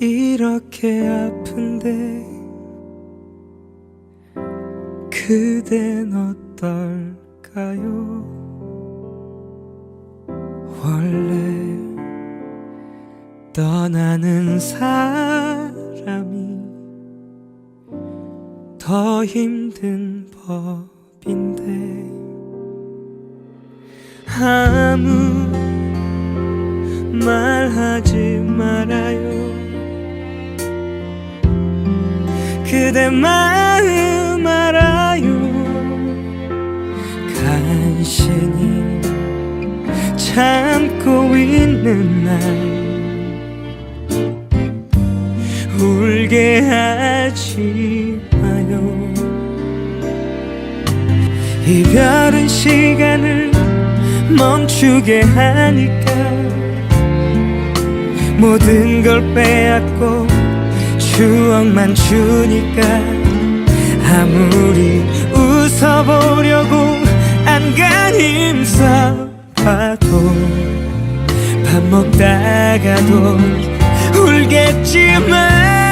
이렇게 아픈데 그댄 어떨까요? 원래 떠나는 사람이 더 힘든 법인데 아무 말하지 말아요. 그대 마음 알아요. 간신히 참고 있는 날. 울게 하지 마요. 이별은 시간을 멈추게 하니까 모든 걸 빼앗고 추억만 주니까 아무리 웃어보려고 안간 힘써봐도 밥 먹다가도 울겠지만